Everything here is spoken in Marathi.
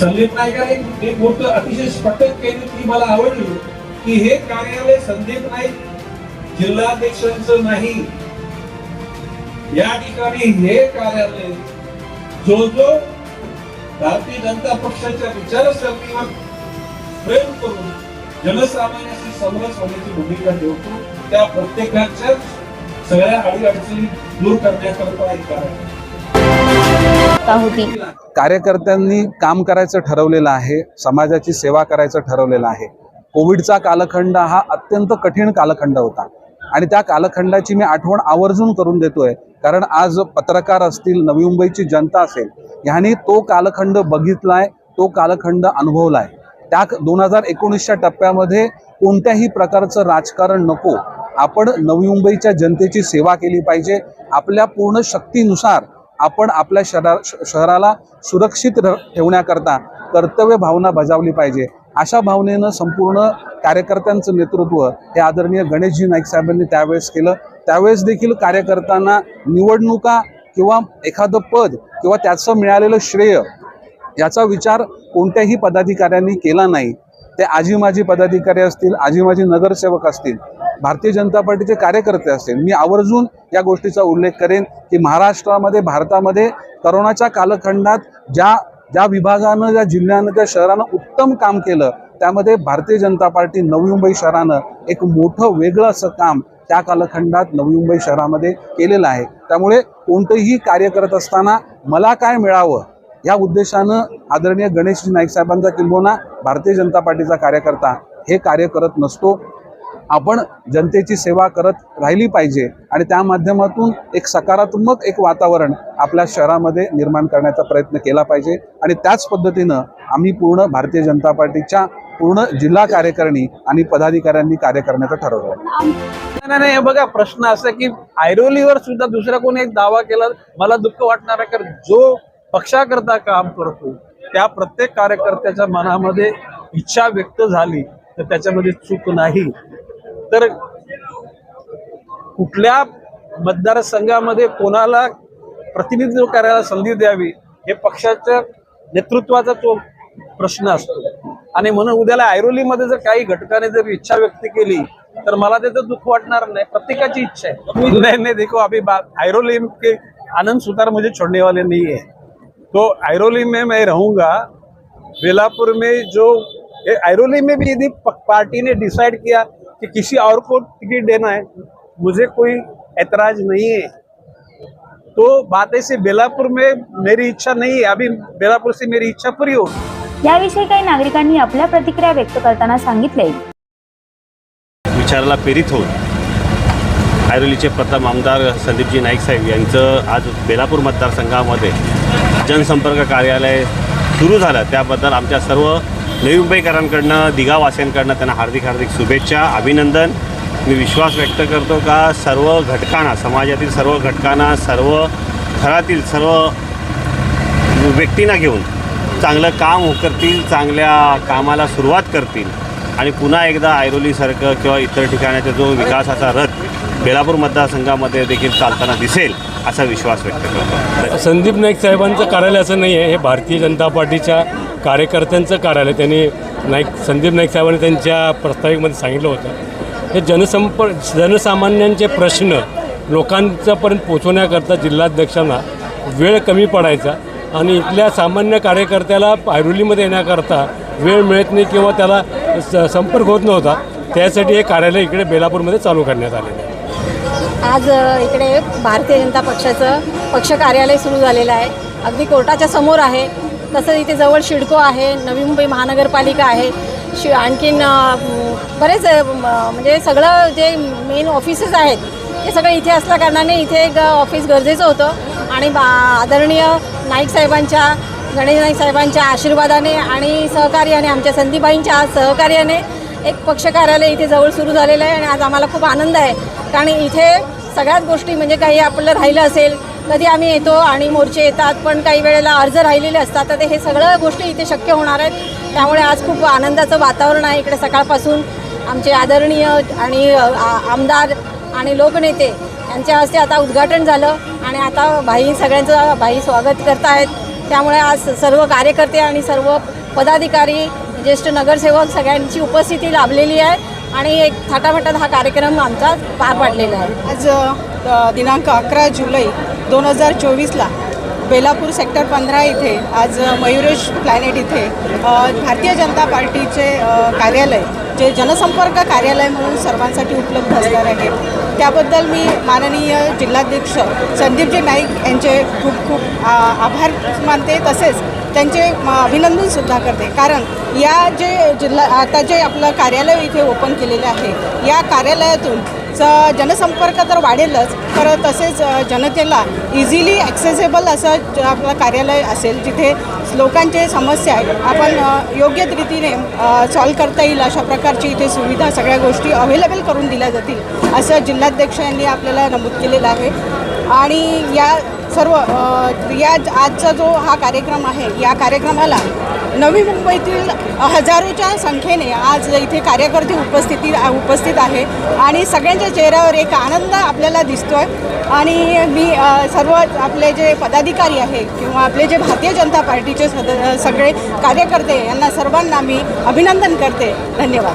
संदीप नाईकाने एक गोष्ट अतिशय स्पष्ट केली ती मला आवडली की हे कार्यालय संदीप नाईक जिल्हाध्यक्षांचं नाही. या ठिकाणी हे कार्यालय जो जो भारतीय जनता पक्षाच्या विचारसरणीवर प्रेम करून जनसामान्याशी समरस होण्याची भूमिका ठेवतो. त्या प्रत्येकाच्या सगळ्या अडीअडचणी दूर करण्याकरता एक कार्य आवश्यकता होती. कार्यकर्त्यांनी काम करायचं ठरवलेलं आहे समाजाची सेवा करायचं ठरवलेलं आहे. कोविडचा कालखंड हा अत्यंत कठीण कालखंड होता. आणि त्या कालखंडाची मी आठवण आवर्जून करून देतोय कारण आज पत्रकार असतील नवी मुंबईची जनता असेल ह्यांनी तो कालखंड बघितलाय तो कालखंड अनुभवलाय. त्या दोन हजार एकोणीसच्या टप्प्यामध्ये कोणत्याही प्रकारचं राजकारण नको. आपण नवी मुंबईच्या जनतेची सेवा केली पाहिजे. आपल्या पूर्ण शक्तीनुसार आपण आपल्या शहरा श- शहराला सुरक्षित र- ठेवण्याकरता कर्तव्य भावना बजावली पाहिजे. अशा भावनेनं संपूर्ण कार्यकर्त्यांचं नेतृत्व हे आदरणीय गणेशजी नाईक साहेबांनी त्यावेळेस केलं. त्यावेळेस देखील कार्यकर्त्यांना निवडणुका किंवा एखादं पद किंवा त्याचं मिळालेलं श्रेय याचा विचार कोणत्याही पदाधिकाऱ्यांनी केला नाही. ते आजी माजी पदाधिकारी असतील आजी माजी नगरसेवक असतील भारतीय जनता पार्टीचे कार्यकर्ते असतील मी आवर्जून या गोष्टीचा उल्लेख करेन की महाराष्ट्रामध्ये भारतामध्ये करोनाच्या कालखंडात ज्या ज्या विभागानं ज्या जिल्ह्यानं त्या शहरानं उत्तम काम केलं त्यामध्ये भारतीय जनता पार्टी नवी मुंबई शहरानं एक मोठं वेगळं असं काम त्या कालखंडात नवी मुंबई शहरामध्ये केलेलं आहे. त्यामुळे कोणतंही कार्य करत असताना मला काय मिळावं या उद्देशानं आदरणीय गणेशजी नाईक साहेबांचा किंबोना भारतीय जनता पार्टीचा कार्यकर्ता हे कार्य करत नसतो. आपण जनतेची सेवा करत राहिली पाहिजे आणि त्या माध्यमातून एक सकारात्मक एक वातावरण आपल्या शहरामध्ये निर्माण करण्याचा प्रयत्न केला पाहिजे. आणि त्याच पद्धतीनं आम्ही पूर्ण भारतीय जनता पार्टीच्या पूर्ण जिल्हा कार्यकारिणी आणि पदाधिकाऱ्यांनी कार्य करण्याचं ठरवलं नाही नाही हे बघा प्रश्न असा की ऐरोलीवर सुद्धा दुसरा कोणी एक दावा केला मला दुःख वाटणार आहे कारण जो पक्षाकरता काम करतो त्या प्रत्येक कार्यकर्त्याच्या मनामध्ये इच्छा व्यक्त झाली तर त्याच्यामध्ये चूक नाही. तर कुठल्या मतदारसंघामध्ये कोणाला प्रतिनिधित्व करायला संधी द्यावी हे पक्षाच्या नेतृत्वाचा तो प्रश्न असतो. आणि म्हणून उद्याला ऐरोलीमध्ये जर काही घटकाने जर इच्छा व्यक्त केली तर मला त्याचं दुःख वाटणार नाही. प्रत्येकाची इच्छा आहे. नहीं नहीं देखो अभी ऐरोली के आनंद सुतार मुझे छोड़ने वाले नहीं है. तो ऐरोली में मैं रहूंगा. बेलापुर में जो ऐरोली में भी यदि पार्टी ने डिसाइड किया कि किसी और को टिकट देना है। मुझे कोई ऐतराज नहीं है। तो बात ऐसे बेलापुर में मेरी इच्छा नहीं है। अभी बेलापुर से मेरी इच्छा पूरी हो याविषयी काही नागरिकांनी आपल्या प्रतिक्रिया व्यक्त करताना सांगितले विचाराला प्रेरित होऊन ऐरोलीचे प्रथम आमदार संदीपजी नाईक साहेब यांचं आज बेलापूर मतदारसंघामध्ये जनसंपर्क कार्यालय सुरू झालं. त्याबद्दल आमच्या सर्व नवी मुंबईकरांकडनं दिगावासियांकडनं त्यांना हार्दिक हार्दिक शुभेच्छा अभिनंदन. मी विश्वास व्यक्त करतो का सर्व घटकांना समाजातील सर्व घटकांना सर्व थरातील सर्व व्यक्तींना घेऊन चांगलं काम करतील चांगल्या कामाला सुरुवात करतील. आणि पुन्हा एकदा ऐरोलीसारखं किंवा इतर ठिकाणाचा जो विकासाचा रथ बेलापूर मतदारसंघामध्ये देखील चालताना दिसेल असा विश्वास व्यक्त करतो. संदीप नाईक साहेबांचं कार्यालय असं नाही आहे हे भारतीय जनता पार्टीच्या कार्यकर्त्यांचं कार्यालय त्यांनी नाईक संदीप नाईक साहेबांनी त्यांच्या प्रस्ताविकमध्ये सांगितलं होतं. हे जनसंप जनसामान्यांचे प्रश्न लोकांच्यापर्यंत पोचवण्याकरता जिल्हाध्यक्षांना वेळ कमी पडायचा आणि इथल्या सामान्य कार्यकर्त्याला ऐरोलीमध्ये येण्याकरता वेळ मिळत नाही किंवा त्याला स- संपर्क होत नव्हता त्यासाठी हे कार्यालय इकडे बेलापूरमध्ये चालू करण्यात आलेलं आहे. आज इकडे भारतीय जनता पक्षाचं पक्ष कार्यालय सुरू झालेलं आहे. अगदी कोर्टाच्या समोर आहे. तसं इथे जवळ शिडको आहे नवी मुंबई महानगरपालिका आहे. शि आणखीन बरेच म्हणजे सगळं जे मेन ऑफिसेस आहेत ते सगळं इथे असल्या कारणाने इथे एक ऑफिस गरजेचं होतं. आणि बा आदरणीय नाईक साहेबांच्या गणेश नाईक साहेबांच्या आशीर्वादाने आणि सहकार्याने आमच्या संदीपाईंच्या सहकार्याने एक पक्ष कार्यालय इथे जवळ सुरू झालेलं आहे आणि आज आम्हाला खूप आनंद आहे. कारण इथे सगळ्याच गोष्टी म्हणजे काही आपलं राहिलं असेल कधी आम्ही येतो आणि मोर्चे येतात पण काही वेळेला अर्ज राहिलेले असतात तर ते हे सगळ्या गोष्टी इथे शक्य होणार आहेत. त्यामुळे आज खूप आनंदाचं वातावरण आहे इकडे सकाळपासून. आमचे आदरणीय आणि आ- आमदार आणि लोकनेते यांच्या हस्ते आता उद्घाटन झालं आणि आता भाई सगळ्यांचं भाई स्वागत करतायत. त्यामुळे आज सर्व कार्यकर्ते आणि सर्व पदाधिकारी ज्येष्ठ नगरसेवक सगळ्यांची उपस्थिती लाभलेली आहे आणि एक थाटामाटात हा कार्यक्रम आमचा पार पाडलेला आहे. आज दिनांक अकरा जुलै दोन हजार चोवीसला बेलापूर सेक्टर पंधरा इथे आज मयुरेश प्लॅनेट इथे भारतीय जनता पार्टीचे कार्यालय जे जनसंपर्क कार्यालय म्हणून सर्वांसाठी उपलब्ध असणार आहे. त्याबद्दल मी माननीय जिल्हाध्यक्ष संदीपजी नाईक यांचे खूप खूप आभार मानते. तसेच त्यांचे अभिनंदनसुद्धा करते. कारण या जे जिल्हा आता जे आपलं कार्यालय इथे ओपन केलेलं आहे या कार्यालयातून चा जनसंपर्क तर वाढेलच तर तसेच जनतेला इझिली ॲक्सेसेबल असं आपलं कार्यालय असेल जिथे लोकांचे समस्या आहेत आपण योग्य रीतीने सॉल्व करता येईल अशा प्रकारची इथे सुविधा सगळ्या गोष्टी अवेलेबल करून दिल्या जातील असं जिल्हाध्यक्ष यांनी आपल्याला नमूद केलेलं आहे. आणि या सर्व या आजचा जो हा कार्यक्रम आहे या कार्यक्रमाला नवी मुंबईतील हजारोच्या संख्येने आज इथे कार्यकर्ते उपस्थिती उपस्थित आहे. आणि सगळ्यांच्या चेहऱ्यावर एक आनंद आपल्याला दिसतो आहे आणि मी सर्व आपले जे पदाधिकारी आहे किंवा आपले जे भारतीय जनता पार्टीचे सद सगळे कार्यकर्ते यांना सर्वांना मी अभिनंदन करते. धन्यवाद.